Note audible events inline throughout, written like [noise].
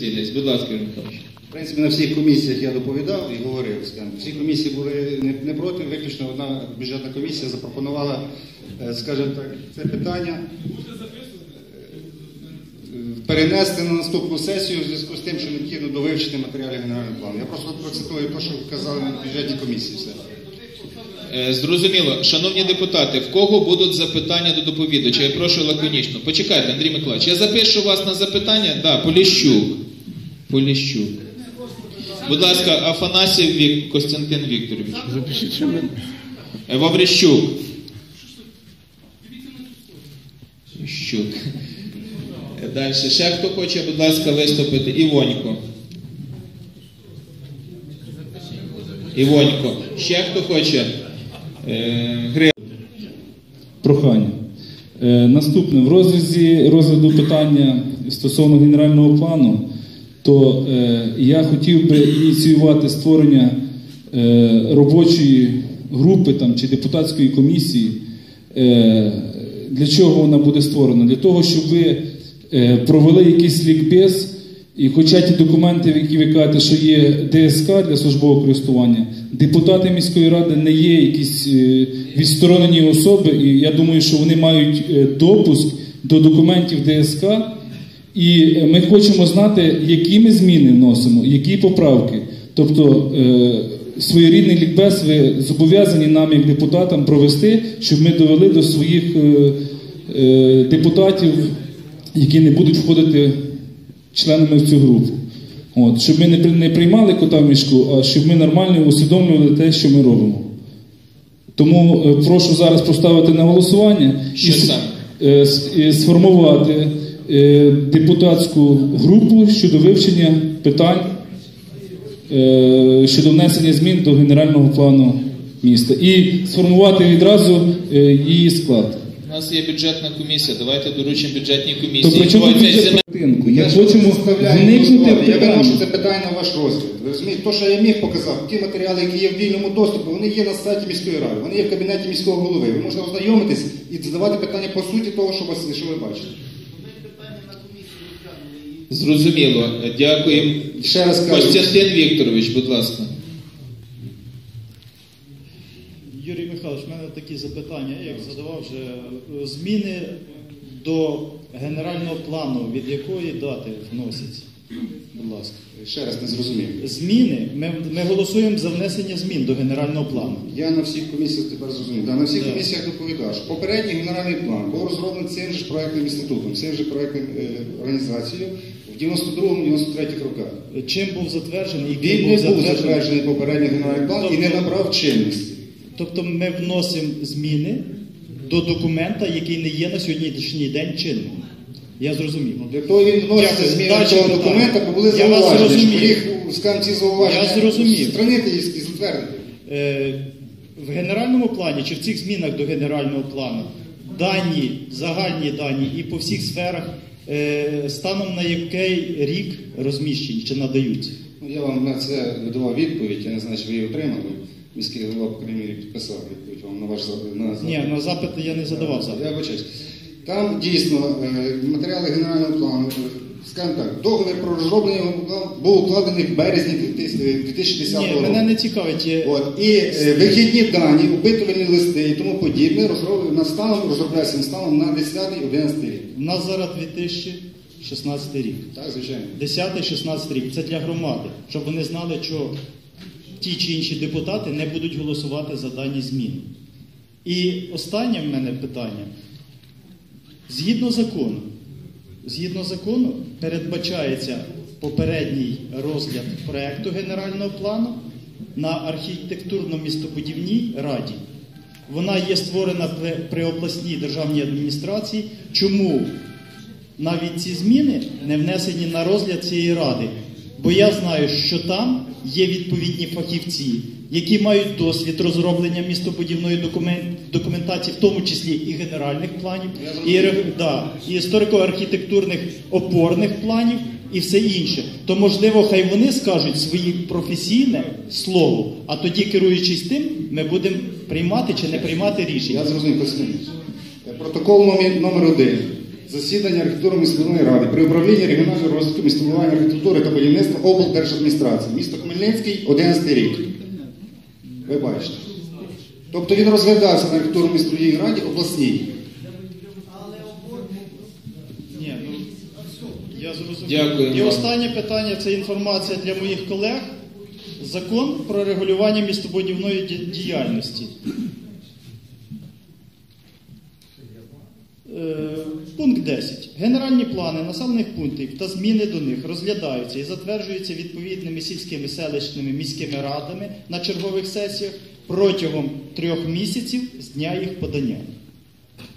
Будь ласка, Юрій Михайлович. В принципі, на всіх комісіях я доповідав і говорив. скажімо, Всі комісії були не, не проти, виключно одна бюджетна комісія запропонувала, е, скажімо так, це питання е, перенести на наступну сесію в зв'язку з тим, що необхідно довивчити матеріали генерального плану. Я просто процитую те, що казали на бюджетній комісії. Все. Е, Зрозуміло. Шановні депутати, в кого будуть запитання до доповідача? Я прошу лаконічно. Почекайте, Андрій Миколаївич. Я запишу вас на запитання. Да, Поліщук. Поліщук. Будь ласка, Афанасів Вік... Костянтин Вікторович. Е, Ваврищук. Щук. Далі. Ще хто хоче, будь ласка, виступити? Івонько. Івонько. Ще хто хоче? Е, Гри... прохання. Е, наступне, в розрізі розгляду питання стосовно генерального плану, то е, я хотів би ініціювати створення е, робочої групи там, чи депутатської комісії. Е, для чого вона буде створена? Для того, щоб ви е, провели якийсь лікбез, і хоча ті документи, які ви кажете, що є ДСК для службового користування, депутати міської ради не є якісь е, відсторонені особи, і я думаю, що вони мають е, допуск до документів ДСК. І ми хочемо знати, які ми зміни вносимо, які поправки. Тобто е, своєрідний лікбез ви зобов'язані нам, як депутатам, провести, щоб ми довели до своїх е, е, депутатів, які не будуть входити членами в цю групу. От, щоб ми не, приймали кота в мішку, а щоб ми нормально усвідомлювали те, що ми робимо. Тому прошу зараз поставити на голосування Що е, сформувати депутатську групу щодо вивчення питань е, щодо внесення змін до генерального плану міста і сформувати відразу е, її склад. У нас є бюджетна комісія. Давайте доручимо бюджетній комісії. чому Ой, цей бюджет земель- картинку? Я хочемо вникнути в Я виношу питання. це питання на ваш розгляд. Ви розумієте, то, що я міг показати, ті матеріали, які є в вільному доступі, вони є на сайті міської ради, вони є в кабінеті міського голови. Ви можете ознайомитись і задавати питання по суті того, що, вас, що ви бачите. Зрозуміло. Дякуємо. Ще раз кажу, Костянтин Вікторович, будь ласка. Юрій Михайлович, в мене такі запитання, як задавав вже е, зміни до генерального плану, від якої дати вносяться? Будь ласка. ще раз не зрозумів. Зміни. Ми, ми голосуємо за внесення змін до генерального плану. Я на всіх комісіях тепер зрозумів. Да, на всіх Да. комісіях доповідав, що попередній генеральний план був розроблений цим же проектним інститутом, цим же проектним е, організацією в 92-93 роках. Чим був затверджений і Він не був затверджений? попередній генеральний план і не Тобто- набрав чинності. Тобто ми вносимо зміни до документа, який не є на сьогоднішній день чинним. Я зрозумів. Для того він вноситься зміни до цього документа, бо були Я зауваження, зрозумів. щоб їх, скажімо, ці зауваження Я зрозумів. странити і, затвердити. Е, в генеральному плані чи в цих змінах до генерального плану дані, загальні дані і по всіх сферах е, станом на який рік розміщені чи надаються? Ну, я вам на це давав відповідь, я не знаю, чи ви її отримали. Міський голова, по крайній мірі, підписав відповідь вам на ваш на запит. Ні, на запити я не задавав Я бачусь. Там дійсно е, матеріали генерального плану, е, скажімо так, договір про розроблення був укладений в березні 2010 року. Ні, мене не цікавить. От, і е, вихідні дані, опитувальні листи і тому подібне розроблено на станом, розробляється станом на 10-11 рік. У нас зараз 2016 рік. Так, звичайно. 10-16 рік. Це для громади, щоб вони знали, що ті чи інші депутати не будуть голосувати за дані зміни. І останнє в мене питання. Згідно закону, згідно закону, передбачається попередній розгляд проекту генерального плану на архітектурно-містобудівній раді. Вона є створена при, обласній державній адміністрації. Чому навіть ці зміни не внесені на розгляд цієї ради? Бо я знаю, що там є відповідні фахівці, які мають досвід розроблення містобудівної докумен- документації, в тому числі і генеральних планів, і, да, і історико-архітектурних опорних планів, і все інше. То можливо, хай вони скажуть своє професійне слово, а тоді, керуючись тим, ми будемо приймати чи не приймати рішення. Я зрозумів, Костянтин. Протокол номер, один. засідання архітектурно-містобудівної ради при управлінні регіонального розвитку містобудування архітектури та будівництва облдержадміністрації. Місто Хмельницький, 11 рік. Ви бачите. Тобто він розглядався на архітектурно-містобудівній раді обласній. Ні, ну я зрозумів. Дякую І вам. останнє питання це інформація для моїх колег. Закон про регулювання містобудівної ді- діяльності. Е, Пункт 10. Генеральні плани населених пунктів та зміни до них розглядаються і затверджуються відповідними сільськими селищними міськими радами на чергових сесіях протягом трьох місяців з дня їх подання.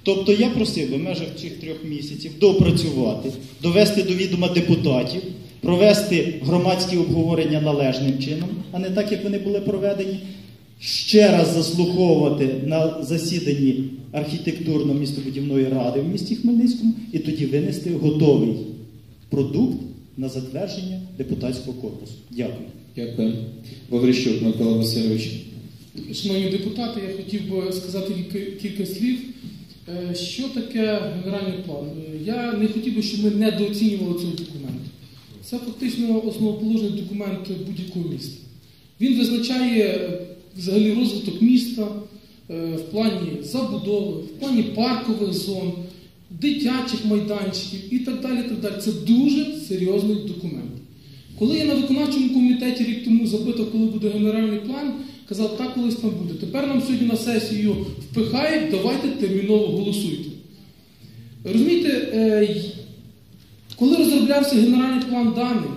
Тобто я просив би в межах цих трьох місяців допрацювати, довести до відома депутатів, провести громадські обговорення належним чином, а не так, як вони були проведені, ще раз заслуховувати на засіданні архітектурно-містобудівної ради в місті Хмельницькому і тоді винести готовий продукт на затвердження депутатського корпусу. Дякую. Дякую. Ваврищук Микола Васильович. Шановні депутати, я хотів би сказати кілька, слів. Е, Що таке генеральний план? Е, Я не хотів би, щоб ми недооцінювали цього документу. Це фактично основоположний документ будь-якого міста. Він визначає е, взагалі розвиток міста в плані забудови, в плані паркових зон, дитячих майданчиків і так далі. Так далі. Це дуже серйозний документ. Коли я на виконавчому комітеті рік тому запитав, коли буде генеральний план, казав, так колись там буде. Тепер нам сьогодні на сесію впихають, давайте терміново голосуйте. Розумієте, е, коли розроблявся генеральний план даний,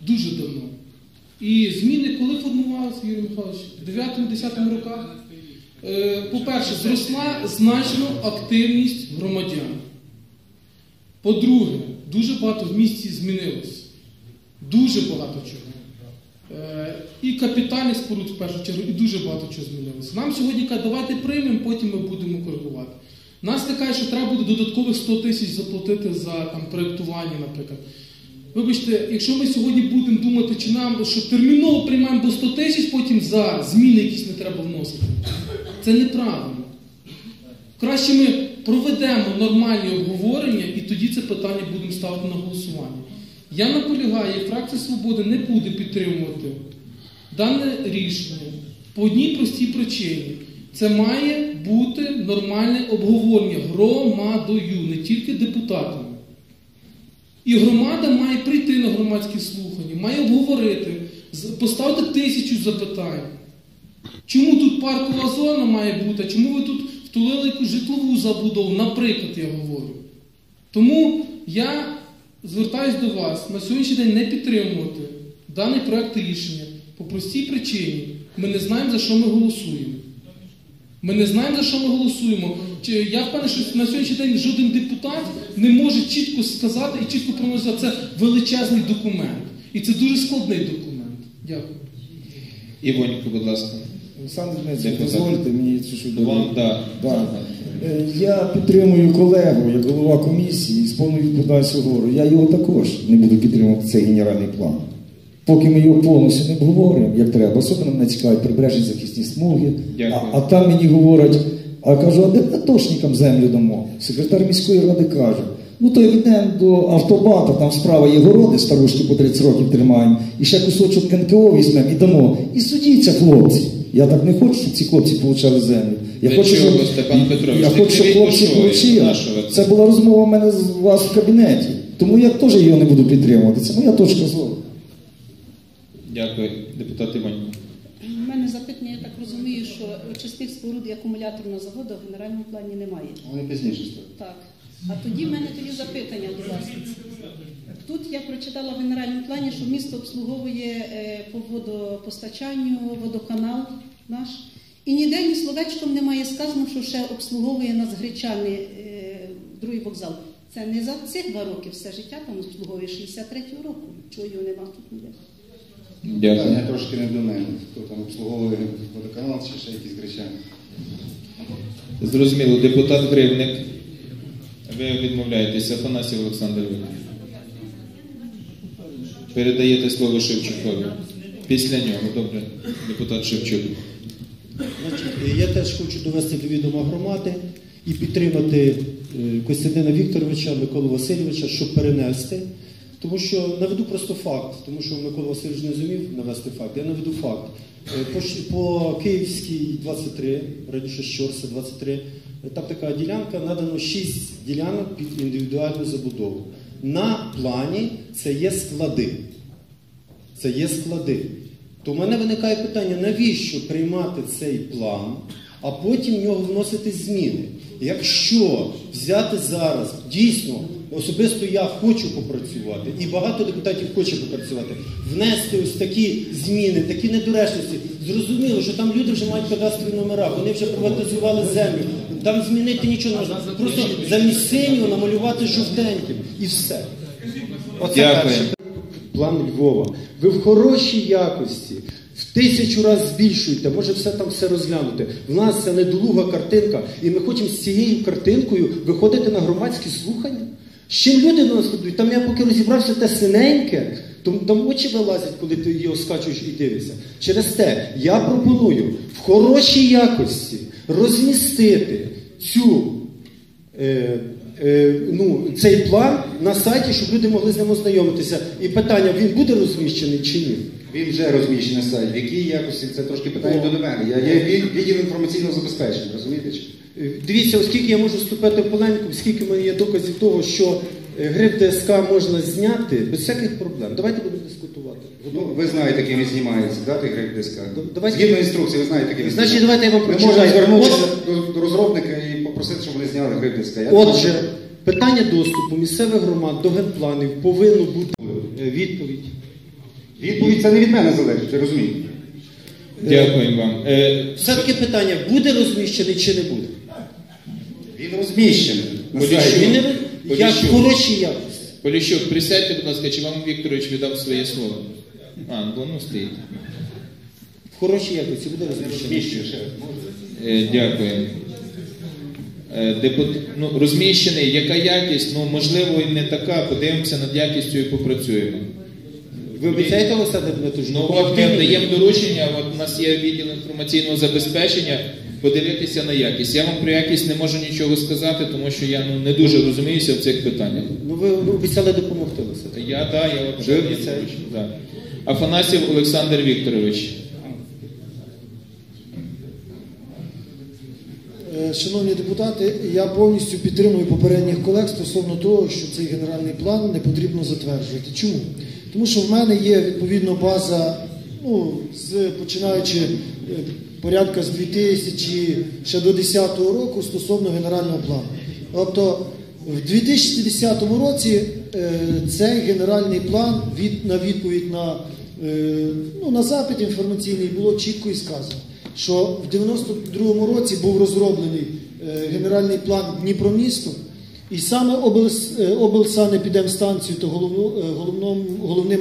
дуже давно, і зміни коли формувалися, Юрій Михайлович, в 9-10 роках, е, по-перше, зросла значно активність громадян. По-друге, дуже багато в місті змінилось. Дуже багато чого. Е, І капітальних споруд в першу чергу, і дуже багато чого змінилося. Нам сьогодні кажуть, давайте приймемо, потім ми будемо коригувати. Нас така, що треба буде додаткових 100 тисяч заплатити за там, проєктування, наприклад. Вибачте, якщо ми сьогодні будемо думати, чи нам що терміново приймаємо по 100 тисяч, потім за зміни якісь не треба вносити. Це неправильно. Краще ми проведемо нормальні обговорення і тоді це питання будемо ставити на голосування. Я наполягаю, фракція Свободи не буде підтримувати дане рішення по одній простій причині. Це має бути нормальне обговорення громадою, не тільки депутатами. І громада має прийти на громадські слухання, має обговорити, поставити тисячу запитань. Чому тут паркова зона має бути? а Чому ви тут втулили якусь житлову забудову? Наприклад, я говорю. Тому я звертаюся до вас на сьогоднішній день не підтримувати даний проект рішення по простій причині. Ми не знаємо, за що ми голосуємо. Ми не знаємо, за що ми голосуємо. Чи- Я впевнений, що на сьогоднішній день жоден депутат не може чітко сказати і чітко проаналізувати. Це величезний документ. І це дуже складний документ. Дякую. Івонько, будь ласка. Олександр Дмитрович, дозвольте мені Вам, да. Да. Е, Я підтримую колегу як голова комісії з повною відповідальністю говорю. Я його також не буду підтримувати цей генеральний план. Поки ми його повністю не обговоримо, як треба, особливо мене цікавить прибережні захисні смуги. А, а там мені говорять, а кажу, а де атошникам землю дамо? Секретар міської ради каже, ну то йдемо до автобата, там справа є городи, старушки по 30 років тримаємо, і ще кусочок НКО візьмемо і дамо. І судіться, хлопці. Я так не хочу, щоб ці хлопці получали землю. Я Для хочу, чого, щоб, Степан Петрович? я хочу, щоб хлопці получили. Це? Була розмова в мене з вас в кабінеті. Тому я теж його не буду підтримувати. Це моя точка зору. Дякую, депутат Івонько. У мене запитання, я так розумію, що очисних споруд і акумуляторного заводу в генеральному плані немає. Вони пізніше стали. Так. А тоді в мене тоді запитання до вас. Тут я прочитала в генеральному плані, що місто обслуговує е, по водопостачанню водоканал наш. І ніде ні словечком немає сказано, що ще обслуговує нас гречани е, другий вокзал. Це не за цих два роки все життя там обслуговує 63-го року. Чого його нема тут ніде? Дякую. Питання трошки не до мене. Хто там обслуговує водоканал чи ще якісь гречани. Зрозуміло, депутат Гривник. Ви відмовляєтеся, Афанасів Олександр Іванович. Передаєте слово Шевчукові. Після нього, добре, депутат Шевчук. Значить, я теж хочу довести до відома громади і підтримати е, Костянтина Вікторовича, Миколу Васильовича, щоб перенести. Тому що наведу просто факт, тому що Микола Васильович не зумів навести факт. Я наведу факт. Е, По, по Київській 23, раніше Щорса 23, е, там така ділянка, надано 6 ділянок під індивідуальну забудову. На плані це є склади. Це є склади. То в мене виникає питання, навіщо приймати цей план, а потім в нього вносити зміни. Якщо взяти зараз, дійсно, особисто я хочу попрацювати, і багато депутатів хоче попрацювати, внести ось такі зміни, такі недоречності. Зрозуміло, що там люди вже мають кадастрові номера, вони вже приватизували землю. Там змінити нічого не можна. Просто замість синього намалювати жовтеньким і все. Оце Дякую. перше план Львова. Ви в хорошій якості, в тисячу разів збільшуєте, може все там все розглянути. В нас це недолуга картинка, і ми хочемо з цією картинкою виходити на громадські слухання. Чим люди до нас ходять? Там я поки розібрався те синеньке, то там очі вилазять, коли ти її оскачуєш і дивишся. Через те я пропоную в хорошій якості розмістити цю е, е, ну, цей план на сайті, щоб люди могли з ним ознайомитися. І питання, він буде розміщений чи ні? Він вже розміщений сайт. В якій якості це трошки питання до мене. Я є від- відділ інформаційного забезпечення, розумієте? Е, Дивіться, оскільки я можу вступити в полеміку, скільки в мене є доказів того, що е, гриф ДСК можна зняти без всяких проблем. Давайте будемо дискутувати. Ну, ви знаєте, ким він знімається, да, той гриф диска? давайте- Згідно інструкції, ви знаєте, ким він Значить, знімається. давайте я вам Ми прочитаю. можемо звернутися От- до, до розробника і попросити, щоб вони зняли гриф диска. Я Отже, питання доступу місцевих громад до генпланів повинно бути е, відповідь. Відповідь це не від мене залежить, ви розумієте? Дякую вам. Е, Все-таки питання, буде розміщений чи не буде? Він розміщений. Поліщук. Він як Поліщук. хорошій якості. Поліщук, присядьте, будь ласка, чи вам Вікторович віддав своє слово? А, ну, ну стоїть. В хорошій якості буде розміщений. Е, Дякую. Е, Депут... Ну, розміщений, яка якість? Ну, можливо, і не така. Подивимося над якістю і попрацюємо. Ви обіцяєте Олександр Дмитрович? Ну, от ми даємо доручення, от у нас є відділ інформаційного забезпечення, подивитися на якість. Я вам про якість не можу нічого сказати, тому що я ну, не дуже розуміюся в цих питаннях. Ну ви, ви обіцяли допомогти Олександр. Я, да, я я да. Афанасів Олександр Вікторович. Е, Шановні депутати, я повністю підтримую попередніх колег стосовно того, що цей генеральний план не потрібно затверджувати. Чому? Тому що в мене є відповідно база, ну, з, починаючи е, порядка з 2000 ще до 2010 року стосовно генерального плану. Тобто в 2010 році е, цей генеральний план від, на відповідь на, е, ну, на запит інформаційний було чітко і сказано, що в 92-му році був розроблений е, генеральний план Дніпромісту, і саме е, облсанепідемстанцію та е, головним, головним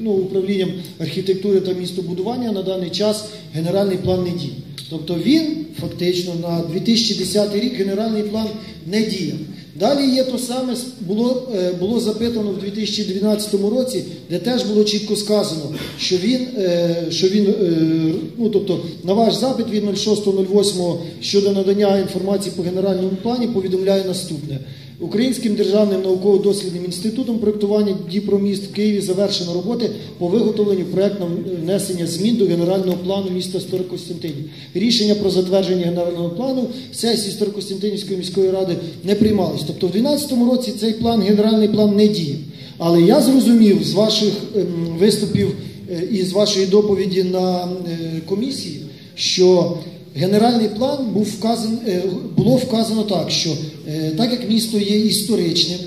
ну, управлінням архітектури та містобудування на даний час генеральний план не діє. Тобто він фактично на 2010 рік генеральний план не діяв. Далі є то саме було, е, було запитано в 2012 році, де теж було чітко сказано, що він, е, що він е, ну тобто на ваш запит від 06.08 щодо надання інформації по генеральному плані повідомляє наступне. Українським державним науково-дослідним інститутом проєктування Діпроміст в Києві завершено роботи по виготовленню проєктного внесення змін до генерального плану міста Старокостянтинів. Рішення про затвердження генерального плану сесії Старокостянтинівської міської ради не приймалось. Тобто в 2012 році цей план, генеральний план не діяв. Але я зрозумів з ваших ем, виступів е, і з вашої доповіді на е, комісії, що генеральний план був вказан, е, було вказано так, що е, так як місто є історичним,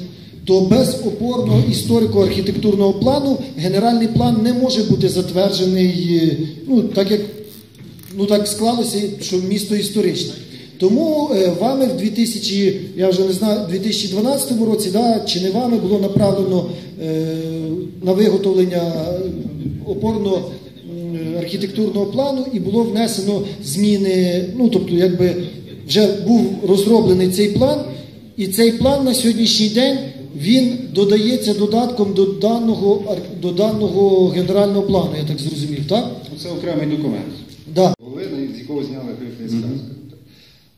то без опорного історико-архітектурного плану генеральний план не може бути затверджений, е, ну так як ну так склалося, що місто історичне. Тому вами в 2000, я вже не знаю, 2012 році, да, чи не вами було направлено е, на виготовлення опорно архітектурного плану і було внесено зміни. Ну тобто, якби вже був розроблений цей план, і цей план на сьогоднішній день він додається додатком до даного до даного генерального плану. Я так зрозумів, так? Це окремий документ. Да. З якого зняли гриф ДСК.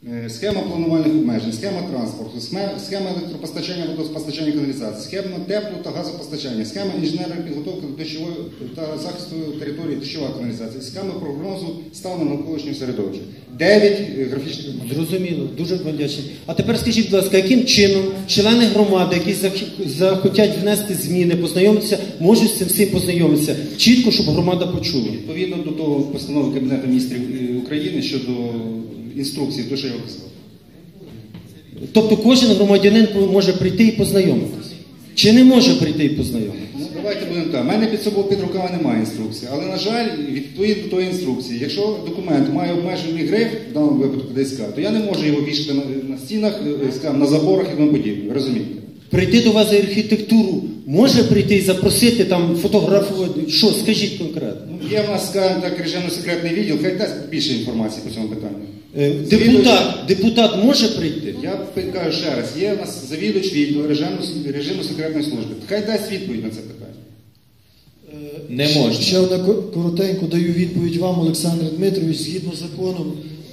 Е, Схема планувальних обмежень, схема транспорту, схема електропостачання, водопостачання каналізації, схема тепло та газопостачання, схема інженерної підготовки до дощової та захисту території дощова каналізація, схема прогнозу стану навколишнього середовища. Дев'ять е, графічних моделей. Зрозуміло, дуже вдячний. А тепер скажіть, будь ласка, яким чином члени громади, які захотять внести зміни, познайомитися, можуть з цим всім познайомитися чітко, щоб громада почула. Відповідно до того постанови Кабінету міністрів е, України щодо інструкції, то що я казав. Тобто кожен громадянин може прийти і познайомитися. Чи не може прийти і познайомитися? Ну, давайте будемо так. У мене під собою під руками немає інструкції, але на жаль, відповідно до тої інструкції, якщо документ має обмежений гриф, в даному випадку ДСК, то я не можу його вішати на, на стінах, е, на заборах і тому подібне. Розумієте? Прийти до вас за архітектуру може прийти і запросити там фотографувати. Що, скажіть конкретно? Ну, є в нас, скажімо так, режимно-секретний відділ, хай дасть більше інформації по цьому питанню. Е, Депутат, депутат може прийти? Я кажу ще раз, є в нас завідувач відділу режиму, режиму секретної служби. Хай дасть відповідь на це питання. Не можна. Ще одне ко- коротенько даю відповідь вам, Олександр Дмитрович, згідно закону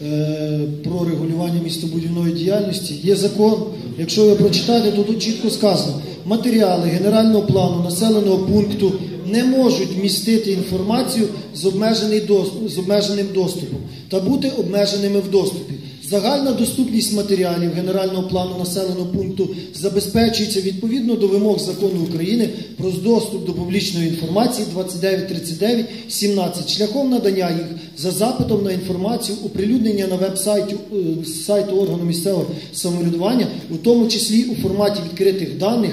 е, про регулювання містобудівної діяльності. Є закон, якщо ви прочитаєте, то тут чітко сказано, матеріали генерального плану населеного пункту не можуть містити інформацію з, обмежений дос- з обмеженим доступом та бути обмеженими в доступі. Загальна доступність матеріалів генерального плану населеного пункту забезпечується відповідно до вимог закону України про доступ до публічної інформації 2939 17 шляхом надання їх за запитом на інформацію, оприлюднення на веб-сайті е, сайту органу місцевого самоврядування, у тому числі у форматі відкритих даних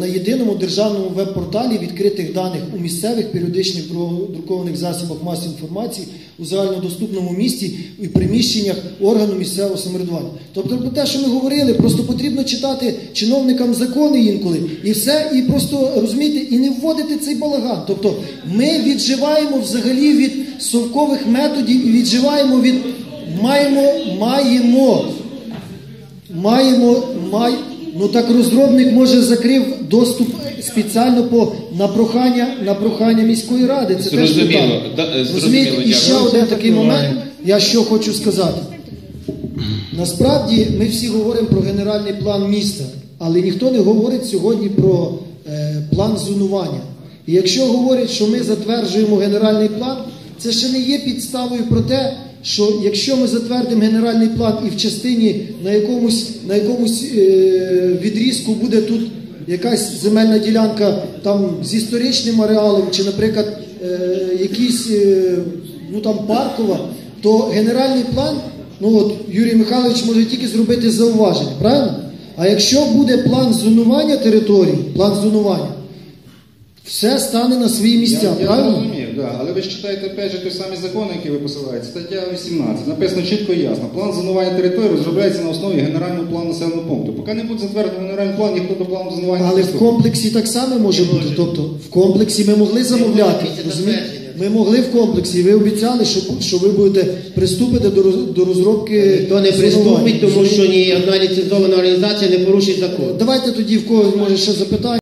на єдиному державному веб-порталі відкритих даних у місцевих періодичних дру- друкованих засобах масової інформації у загальнодоступному місті і приміщеннях органу місцевого самоврядування. Тобто про те, що ми говорили, просто потрібно читати чиновникам закони інколи і все, і просто розумієте, і не вводити цей балаган. Тобто ми відживаємо взагалі від совкових методів і відживаємо від маємо, маємо маємо, май, ну так розробник може закрив доступ спеціально по на прохання, на прохання міської ради. Це теж Зрозуміло. питання. Е, зрозуміло, Розумієте, і ще дякую. один такий момент, я що хочу сказати. Насправді ми всі говоримо про генеральний план міста, але ніхто не говорить сьогодні про е, план зонування. І якщо говорять, що ми затверджуємо генеральний план, це ще не є підставою про те, що якщо ми затвердимо генеральний план і в частині на якомусь, на якомусь е, відрізку буде тут якась земельна ділянка там з історичним ареалом, чи, наприклад, е, якийсь е, ну там паркова, то генеральний план, ну от Юрій Михайлович може тільки зробити зауваження, правильно? А якщо буде план зонування території, план зонування, все стане на свої місця, я, правильно? Я да. але ви ж читаєте опять же той самий закон, який ви посилаєте, стаття 18. Написано чітко і ясно. План зонування території розробляється на основі генерального плану населеного пункту. Поки не буде затверджено генеральний план, ніхто до плану зонування Але в комплексі так само може бути. Тобто в комплексі ми могли замовляти. розумієте? Ми могли в комплексі. Ви обіцяли, що, що ви будете приступити до, до розробки. Ніхто не приступить, тому що ні одна ліцензована організація не порушить закон. Давайте тоді в когось може ще запитання.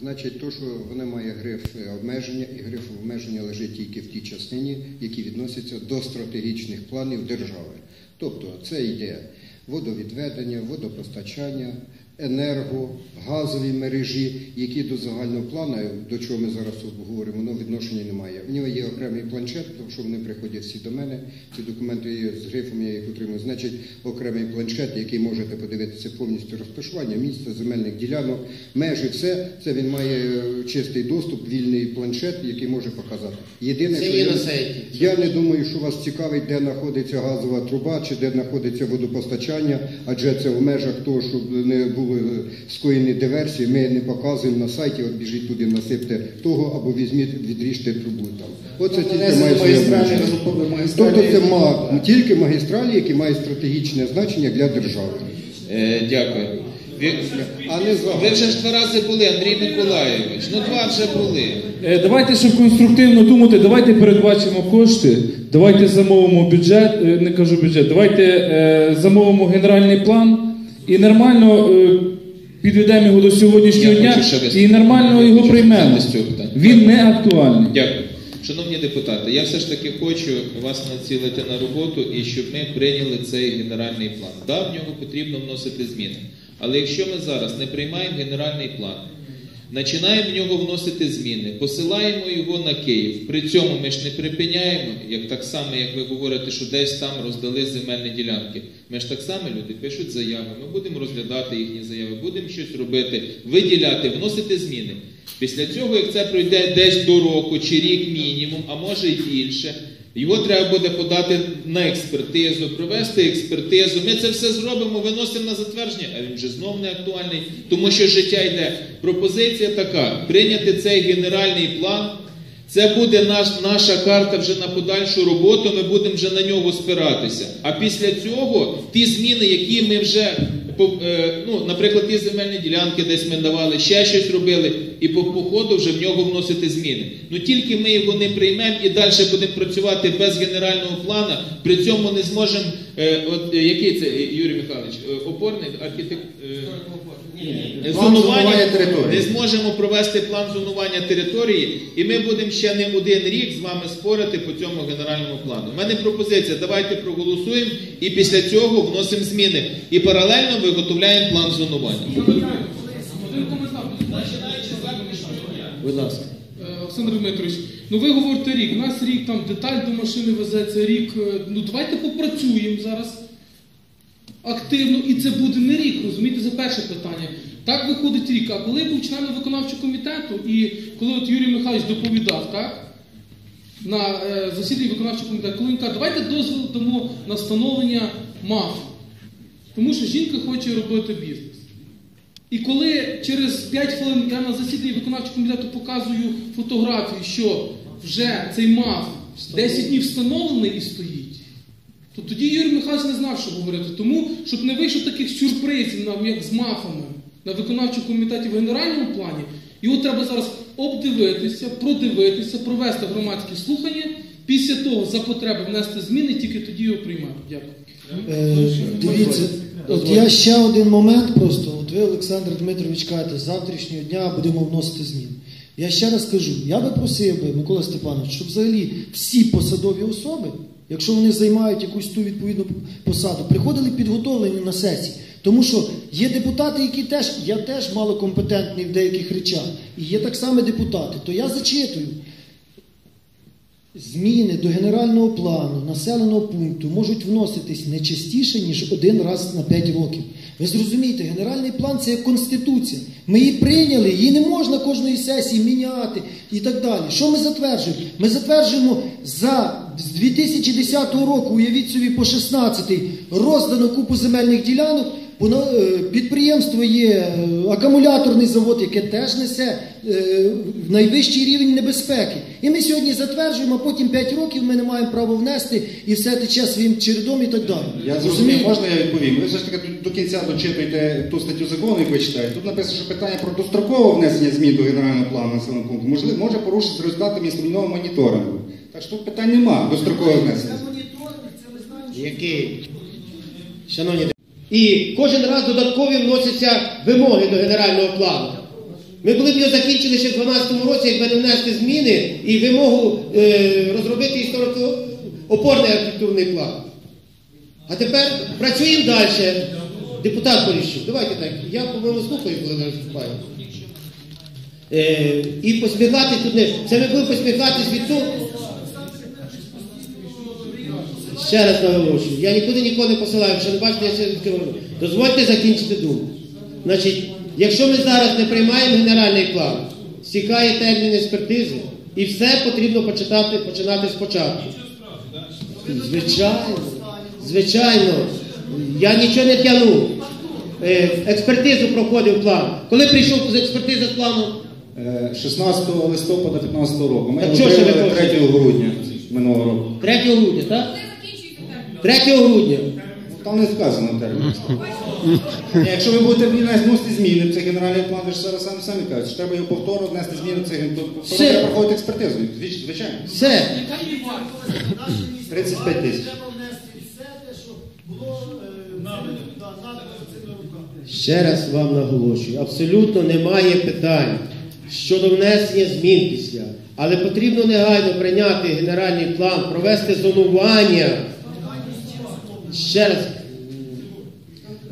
Значить, то, що вона має гриф е, обмеження, і гриф обмеження лежить тільки в тій частині, які відносяться до стратегічних планів держави. Тобто це йде водовідведення, водопостачання, енерго, газові мережі, які до загального плану, до чого ми зараз тут говоримо, воно відношення немає. В нього є окремий планшет, тому що вони приходять всі до мене. Ці документи є з грифом, я їх отримую. Значить, окремий планшет, який можете подивитися повністю розташування міста, земельних ділянок, межі, все. Це він має е, чистий доступ, вільний планшет, який може показати. Єдине, що я- я не думаю, що вас цікавить, де знаходиться газова труба чи де знаходиться водопостачання, адже це в межах того, щоб не були е, скоєні диверсії. Ми не показуємо на сайті, от біжіть туди, насипте того або візьміть, відріжте трубу там. Оце тільки має своє значення. Тобто це ма- тільки магістралі, які мають стратегічне значення для держави, Е, дякую. Ви, а не ви вже ж два рази були, Андрій Миколайович. Ну два вже були. Е, Давайте, щоб конструктивно думати, давайте передбачимо кошти, давайте замовимо бюджет, не кажу бюджет, давайте е, замовимо генеральний план і нормально е, підведемо його до сьогоднішнього Я дня хочу ще і нормально Я його хочу приймемо. виступити з цього питання. Він не актуальний. Дякую. Шановні депутати, я все ж таки хочу вас націлити на роботу і щоб ми прийняли цей генеральний план. Да, в нього потрібно вносити зміни. Але якщо ми зараз не приймаємо генеральний план, починаємо в нього вносити зміни, посилаємо його на Київ. При цьому ми ж не припиняємо, як так само, як ви говорите, що десь там роздали земельні ділянки. Ми ж так само люди пишуть заяви, ми будемо розглядати їхні заяви, будемо щось робити, виділяти, вносити зміни. Після цього, як це пройде десь до року чи рік мінімум, а може й більше, його треба буде подати на експертизу, провести експертизу. Ми це все зробимо, виносимо на затвердження, а він вже знов не актуальний, тому що життя йде. Пропозиція така: прийняти цей генеральний план. Це буде наш, наша карта вже на подальшу роботу, ми будемо вже на нього спиратися. А після цього ті зміни, які ми вже, е, ну, наприклад, ті земельні ділянки десь ми давали, ще щось робили, і по, по ходу вже в нього вносити зміни. Ну тільки ми його не приймемо і далі будемо працювати без генерального плану, при цьому не зможемо, е, от, е, який це, Юрій Михайлович, е, опорний архітект... План зонування території. Не зможемо провести план зонування території, і ми будемо ще не один рік з вами спорити по цьому генеральному плану. У мене пропозиція: давайте проголосуємо і після цього вносимо зміни. І паралельно виготовляємо план зонування. Будь ласка. Е, Олександр Дмитрович, ну ви говорите рік, у нас рік там деталь до машини везеться, рік. е, Ну давайте попрацюємо зараз активно, і це буде не рік, розумієте, це перше питання. Так виходить рік. А коли я був членом виконавчого комітету, і коли от Юрій Михайлович доповідав, так? На е, засіданні виконавчого комітету, коли він каже, давайте дозвіл дамо на встановлення МАФ. Тому що жінка хоче робити бізнес. І коли через 5 хвилин я на засіданні виконавчого комітету показую фотографію, що вже цей МАФ 10 днів встановлений і стоїть, то тоді Юрій Михайлович не знав, що говорити. Тому, щоб не вийшло таких сюрпризів, нам, як з МАФами на виконавчому комітеті в генеральному плані, його треба зараз обдивитися, продивитися, провести громадські слухання, після того за потреби внести зміни, тільки тоді його приймати. Дякую. Е, Дивіться, от я ще один момент просто. От ви, Олександр Дмитрович, кажете, з завтрашнього дня будемо вносити зміни. Я ще раз кажу, я би просив би, Микола Степанович, щоб взагалі всі посадові особи, якщо вони займають якусь ту відповідну посаду, приходили підготовлені на сесії. Тому що є депутати, які теж, я теж малокомпетентний в деяких речах, і є так само депутати, то я зачитую. Зміни до генерального плану населеного пункту можуть вноситись не частіше, ніж один раз на 5 років. Ви зрозумієте, генеральний план це як конституція. Ми її прийняли, її не можна кожної сесії міняти і так далі. Що ми затверджуємо? Ми затверджуємо за з 2010 року, уявіть собі, по 16 роздано купу земельних ділянок. Е, Підприємство є е, акумуляторний завод, яке теж несе е, найвищий рівень небезпеки. І ми сьогодні затверджуємо, а потім 5 років ми не маємо права внести і все тече своїм чередом і так далі. Я зрозумів, можна я відповім? Ви все ж таки до кінця дочитуєте ту статтю закону, яку ви читаєте. Тут написано, що питання про дострокове внесення змін до генерального плану населеного пункту може порушити з результатами інструментного моніторингу. Так що тут питань нема дострокове внесення. Який? Шановні. І кожен раз додаткові вносяться вимоги до генерального плану. Ми були б його закінчили ще в 2012 році, якби не внести зміни і вимогу е, розробити історико опорний архітектурний план. А тепер працюємо далі. Депутат Поліщук, давайте так. Я, по-моєму, слухаю, коли ви виступаєте. Е, і посміхатись тут не. Це ми будемо посміхатись від того. Ще раз наголошую, я нікуди нікого не посилаю, якщо не бачите, я ще раз говорю. Дозвольте закінчити думку. Значить, якщо ми зараз не приймаємо генеральний план, стікає термін експертизи, і все потрібно почитати, починати спочатку. Звичайно, звичайно, я нічого не тягну. Е, Експертизу проходив план. Коли прийшов з експертизи з плану, Е, 16 листопада 15 року. Ми Так ви отримали 3 грудня минулого року. 3 грудня, так? 3 грудня. Там не вказано термін. [laughs] Якщо ви будете вносити зміни в цей генеральний план, ви ж зараз самі самі кажете, що треба його повторно внести зміни то повторно Все. треба проходити експертизу. Звич- Звичайно. Все. 35 тисяч. Ще раз вам наголошую, абсолютно немає питань. щодо внесення змін після. Але потрібно негайно прийняти генеральний план, провести зонування. Ще раз.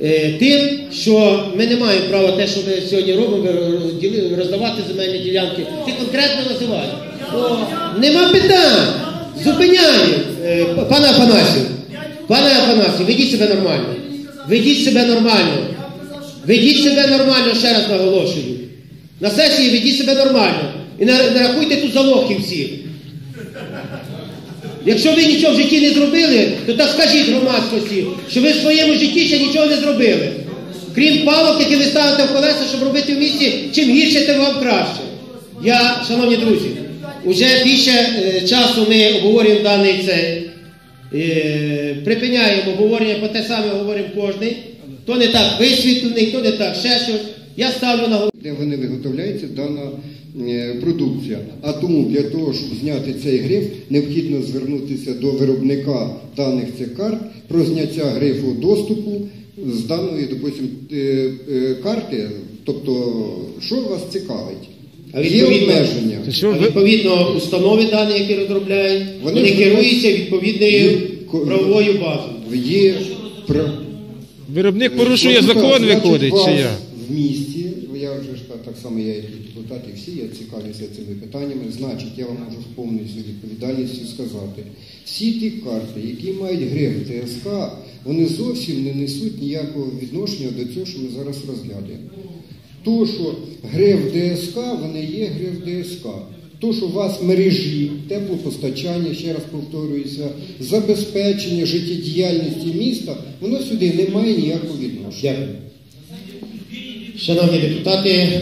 Е, Тим, що ми не маємо права те, що ми сьогодні робимо, роздавати земельні ділянки. Ти конкретно називай. Нема питань. Зупиняємо. Е, Пане Афанасів, пане Афанасів, ведіть себе нормально. Ведіть себе нормально. Ведіть себе нормально, ще раз наголошую. На сесії ведіть себе нормально. І не, рахуйте тут залогів всіх. Якщо ви нічого в житті не зробили, то так скажіть громадськості, що ви в своєму житті ще нічого не зробили. Крім палок, які ви ставите в колеса, щоб робити в місті, чим гірше, тим вам краще. Я, шановні друзі, уже більше е, часу ми обговорюємо даний цей. Е, припиняємо обговорення, по те саме говоримо кожний. То не так висвітлений, то не так ще щось. Я ставлю на голосування. де вони виготовляється дана продукція. А тому для того, щоб зняти цей гриф, необхідно звернутися до виробника даних цих карт про зняття грифу доступу з даної, допустим, е, е, карти. Тобто, що вас цікавить? А Є обмеження. а відповідно установи дані, які розробляють, Вони вони, керуються відповідною Є правовою базою. Є про... Виробник порушує закон, виходить, чи як? В місті, я ж так, так само я і депутат, і всі, я цікавлюся цими питаннями. Значить, я вам можу з повністю відповідальністю сказати. Всі ті карти, які мають гриф ТСК, вони зовсім не несуть ніякого відношення до цього, що ми зараз розглядаємо. То, що гриф ДСК, вони є гриф ДСК. То, що у вас мережі, теплопостачання, ще раз повторююся, забезпечення життєдіяльності міста, воно сюди не має ніякого відношення. Шановні депутати, е,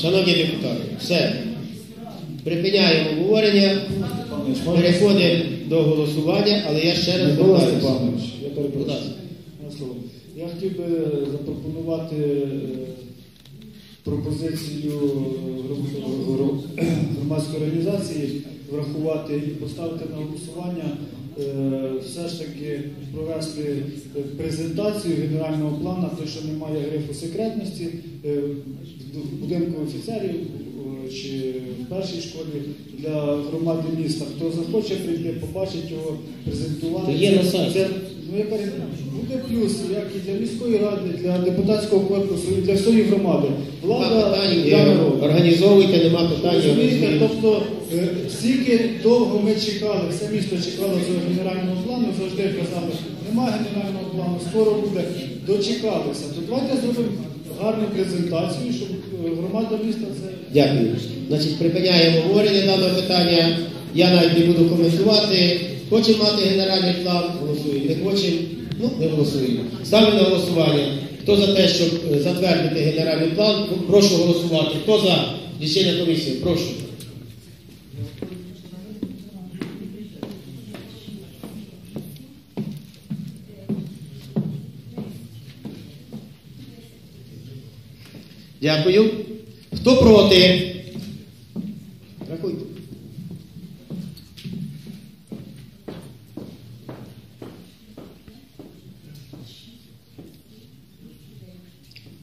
шановні депутати, все. Припиняємо обговорення, переходимо до голосування, але я ще раз звертаюся. Я перепрошую. Я хотів би запропонувати е, пропозицію гром- громадської організації врахувати і поставити на голосування, е, все ж таки провести е, презентацію генерального плану, те, що немає грифу секретності, е, в будинку офіцерів е, чи в першій школі для громади міста. Хто захоче прийти, побачить його, презентувати. Це. Це, я кажу, буде плюс, як і для міської ради, для депутатського корпусу, і для всієї громади. Влада для е, народу. організовуйте, нема питань. Розумієте, тобто е, стільки довго ми чекали, все місто чекало цього генерального плану, завжди казали, немає генерального плану, скоро буде, дочекалися. То давайте зробимо гарну презентацію, щоб е, громада міста це. Дякую. Значить, припиняємо обговорення даного питання. Я навіть не буду коментувати. Хочемо мати генеральний план, голосуємо. Не хочемо, ну не голосуємо. Ставлю на голосування. Хто за те, щоб е, затвердити генеральний план, прошу голосувати. Хто за рішення комісії? Прошу. Дякую. Хто проти? Рахуйте.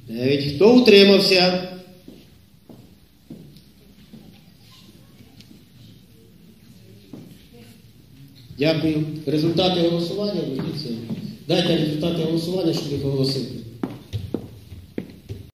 Дев'ять. Хто утримався? Дякую. Результати голосування. Дайте результати голосування, щоб їх оголосити.